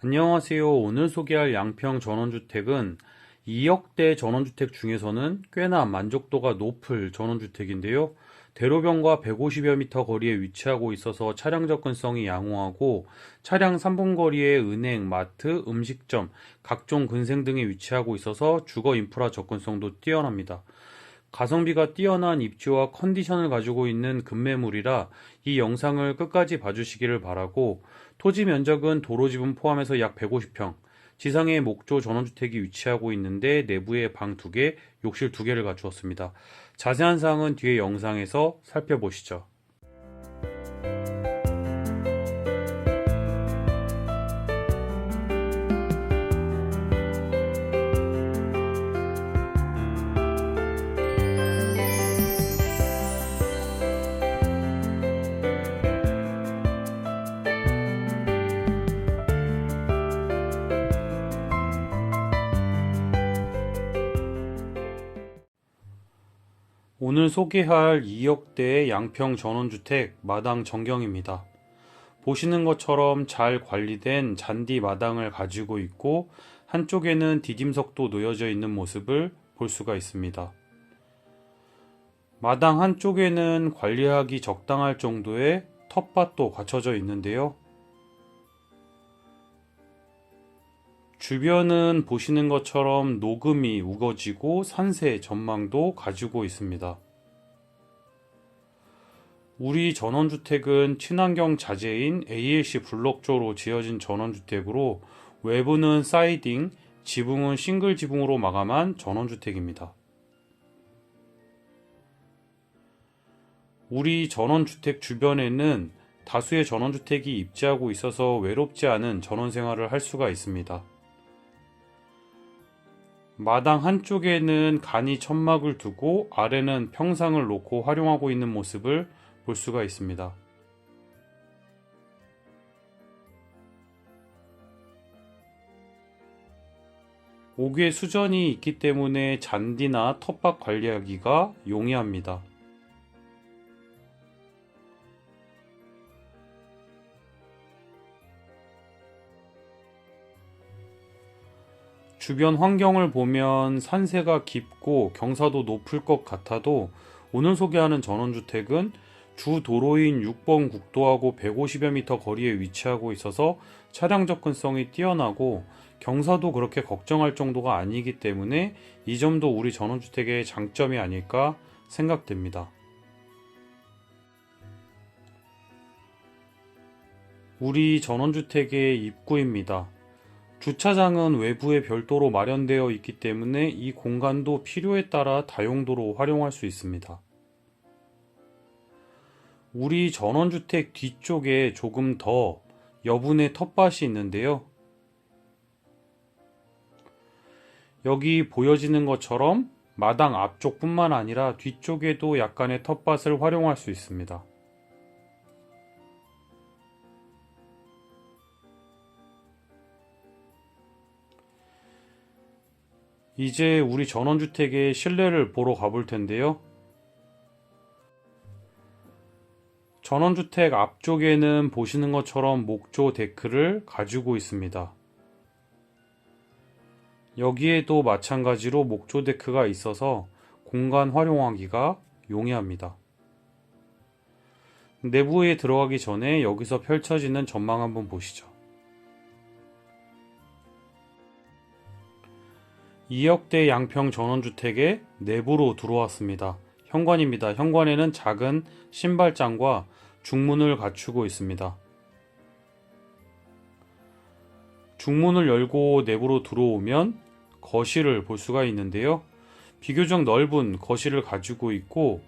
안녕하세요. 오늘 소개할 양평 전원주택은 2억대 전원주택 중에서는 꽤나 만족도가 높을 전원주택인데요. 대로변과 150여 미터 거리에 위치하고 있어서 차량 접근성이 양호하고 차량 3분 거리에 은행, 마트, 음식점, 각종 근생 등에 위치하고 있어서 주거 인프라 접근성도 뛰어납니다. 가성비가 뛰어난 입지와 컨디션을 가지고 있는 급매물이라 이 영상을 끝까지 봐주시기를 바라고 토지 면적은 도로 지분 포함해서 약 150평, 지상에 목조 전원주택이 위치하고 있는데 내부에 방 2개, 욕실 2개를 갖추었습니다. 자세한 사항은 뒤에 영상에서 살펴보시죠. 오늘 소개할 2억대 양평 전원주택 마당 전경입니다. 보시는 것처럼 잘 관리된 잔디 마당을 가지고 있고 한쪽에는 디딤석도 놓여져 있는 모습을 볼 수가 있습니다. 마당 한쪽에는 관리하기 적당할 정도의 텃밭도 갖춰져 있는데요. 주변은 보시는 것처럼 녹음이 우거지고 산세 전망도 가지고 있습니다. 우리 전원주택은 친환경 자재인 ALC 블록조로 지어진 전원주택으로 외부는 사이딩, 지붕은 싱글 지붕으로 마감한 전원주택입니다. 우리 전원주택 주변에는 다수의 전원주택이 입지하고 있어서 외롭지 않은 전원 생활을 할 수가 있습니다. 마당 한쪽에는 간이 천막을 두고 아래는 평상을 놓고 활용하고 있는 모습을 볼 수가 있습니다. 옥외 수전이 있기 때문에 잔디나 텃밭 관리하기가 용이합니다. 주변 환경을 보면 산세가 깊고 경사도 높을 것 같아도 오늘 소개하는 전원주택은 주 도로인 6번 국도하고 150여 미터 거리에 위치하고 있어서 차량 접근성이 뛰어나고 경사도 그렇게 걱정할 정도가 아니기 때문에 이 점도 우리 전원주택의 장점이 아닐까 생각됩니다. 우리 전원주택의 입구입니다. 주차장은 외부에 별도로 마련되어 있기 때문에 이 공간도 필요에 따라 다용도로 활용할 수 있습니다. 우리 전원주택 뒤쪽에 조금 더 여분의 텃밭이 있는데요. 여기 보여지는 것처럼 마당 앞쪽뿐만 아니라 뒤쪽에도 약간의 텃밭을 활용할 수 있습니다. 이제 우리 전원주택의 실내를 보러 가볼 텐데요. 전원주택 앞쪽에는 보시는 것처럼 목조 데크를 가지고 있습니다. 여기에도 마찬가지로 목조 데크가 있어서 공간 활용하기가 용이합니다. 내부에 들어가기 전에 여기서 펼쳐지는 전망 한번 보시죠. 2억대 양평 전원주택의 내부로 들어왔습니다. 현관입니다. 현관에는 작은 신발장과 중문을 갖추고 있습니다. 중문을 열고 내부로 들어오면 거실을 볼 수가 있는데요. 비교적 넓은 거실을 가지고 있고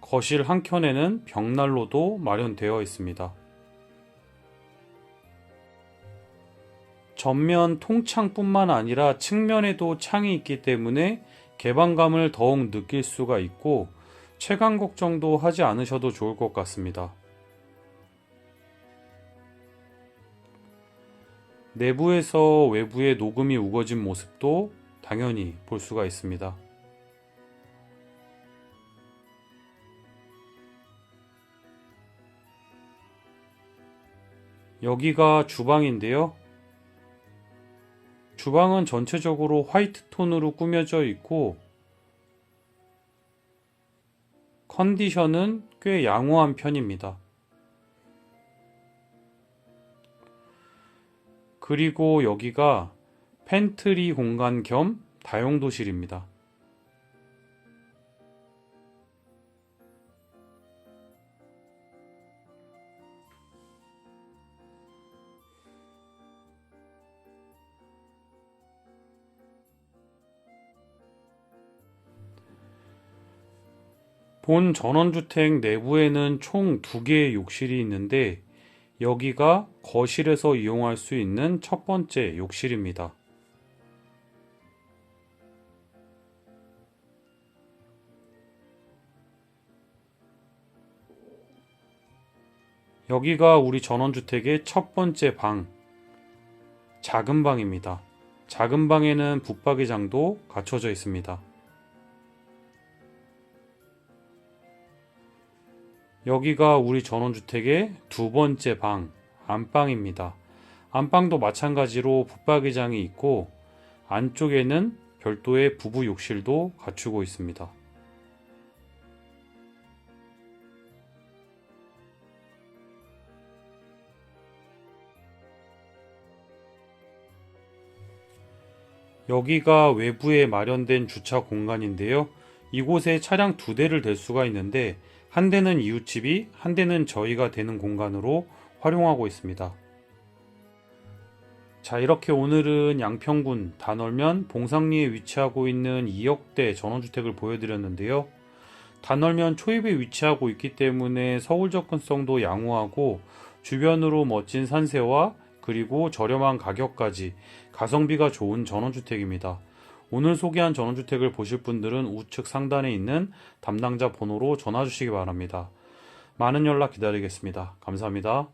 거실 한켠에는 벽난로도 마련되어 있습니다. 전면 통창뿐만 아니라 측면에도 창이 있기 때문에 개방감을 더욱 느낄 수가 있고 채광 걱정도 하지 않으셔도 좋을 것 같습니다. 내부에서 외부에 녹음이 우거진 모습도 당연히 볼 수가 있습니다. 여기가 주방인데요. 주방은 전체적으로 화이트 톤으로 꾸며져 있고 컨디션은 꽤 양호한 편입니다. 그리고 여기가 팬트리 공간 겸 다용도실입니다. 본 전원주택 내부에는 총 두 개의 욕실이 있는데 여기가 거실에서 이용할 수 있는 첫 번째 욕실입니다. 여기가 우리 전원주택의 첫 번째 방, 작은 방입니다. 작은 방에는 붙박이장도 갖춰져 있습니다. 여기가 우리 전원주택의 두 번째 방, 안방입니다. 안방도 마찬가지로 붙박이장이 있고 안쪽에는 별도의 부부 욕실도 갖추고 있습니다. 여기가 외부에 마련된 주차 공간인데요. 이곳에 차량 두 대를 댈 수가 있는데 한 대는 이웃집이, 한 대는 저희가 되는 공간으로 활용하고 있습니다. 자, 이렇게 오늘은 양평군 단월면 봉상리에 위치하고 있는 2억대 전원주택을 보여드렸는데요. 단월면 초입에 위치하고 있기 때문에 서울 접근성도 양호하고 주변으로 멋진 산세와 그리고 저렴한 가격까지 가성비가 좋은 전원주택입니다. 오늘 소개한 전원주택을 보실 분들은 우측 상단에 있는 담당자 번호로 전화 주시기 바랍니다. 많은 연락 기다리겠습니다. 감사합니다.